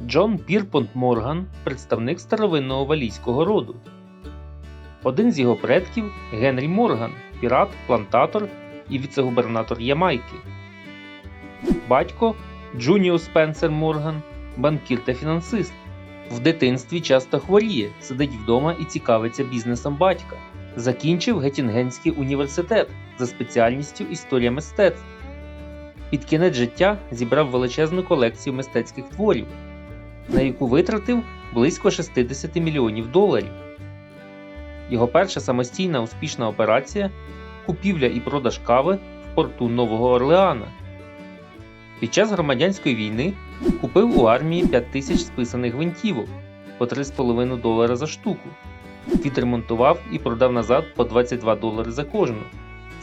Джон Пірпонт Морган представник старовинного валійського роду. Один з його предків Генрі Морган, пірат, плантатор і віцегубернатор Ямайки. Батько Джуніо Спенсер Морган, банкір та фінансист. В дитинстві часто хворіє, сидить вдома і цікавиться бізнесом батька. Закінчив Геттінгенський університет за спеціальністю історія мистецтв. Під кінець життя зібрав величезну колекцію мистецьких творів, на яку витратив близько 60 мільйонів доларів. Його перша самостійна успішна операція купівля і продаж кави в порту Нового Орлеана. Під час громадянської війни купив у армії 5 тисяч списаних гвинтівок по 3,5 долара за штуку. Відремонтував і продав назад по 22 долари за кожну.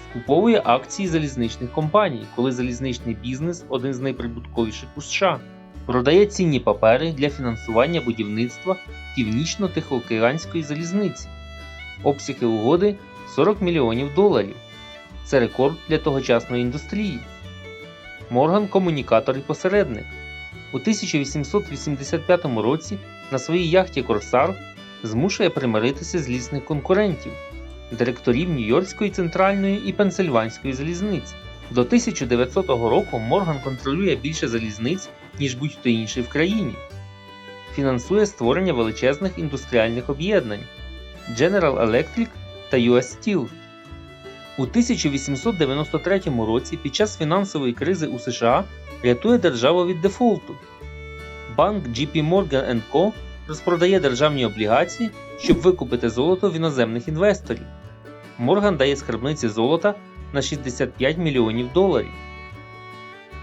Скуповує акції залізничних компаній, коли залізничний бізнес один з найприбутковіших у США. Продає цінні папери для фінансування будівництва Північно-Тихоокеанської залізниці. Обсяги угоди 40 мільйонів доларів. Це рекорд для тогочасної індустрії. Морган комунікатор і посередник. У 1885 році на своїй яхті Корсар змушує примиритися злісних конкурентів, директорів Нью-Йоркської центральної і Пенсильванської залізниць. До 1900 року Морган контролює більше залізниць, ніж будь-хто інший в країні. Фінансує створення величезних індустріальних об'єднань General Electric та US Steel. У 1893 році під час фінансової кризи у США рятує державу від дефолту. Банк JP Morgan Co. розпродає державні облігації, щоб викупити золото в іноземних інвесторів. Морган дає скарбниці золота на 65 мільйонів доларів.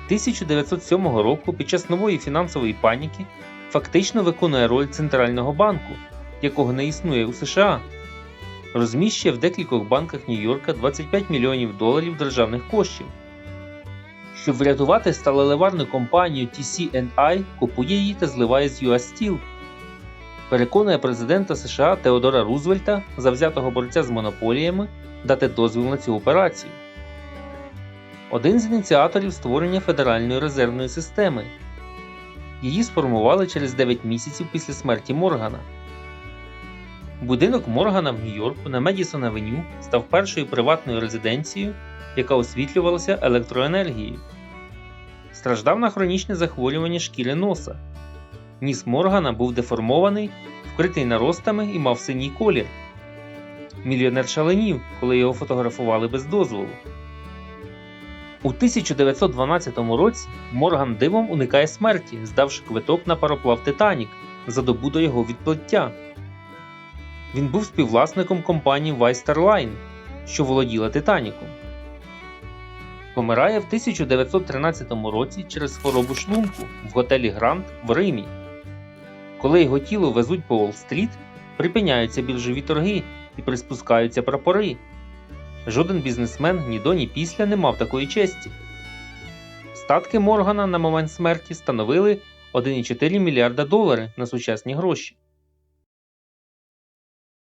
1907 року під час нової фінансової паніки фактично виконує роль центрального банку, якого не існує у США. Розміщує в декількох банках Нью-Йорка 25 мільйонів доларів державних коштів. Щоб врятувати сталеливарну компанію TC&I, купує її та зливає з US Steel. Переконує президента США Теодора Рузвельта, завзятого борця з монополіями, дати дозвіл на цю операцію. Один з ініціаторів створення Федеральної резервної системи. Її сформували через 9 місяців після смерті Моргана. Будинок Моргана в Нью-Йорку на Медісон Авеню став першою приватною резиденцією, яка освітлювалася електроенергією. Страждав на хронічне захворювання шкіри носа. Ніс Моргана був деформований, вкритий наростами і мав синій колір. Мільйонер шаленів, коли його фотографували без дозволу. У 1912 році Морган дивом уникає смерті, здавши квиток на пароплав Титанік за добу до його відплиття. Він був співвласником компанії Star Line, що володіла Титаніком. Помирає в 1913 році через хворобу шлунку в готелі Грант в Римі. Коли його тіло везуть по Уолл-стріт, припиняються біржові торги і приспускаються прапори. Жоден бізнесмен ні до, ні після не мав такої честі. Статки Моргана на момент смерті становили 1,4 мільярда доларів на сучасні гроші.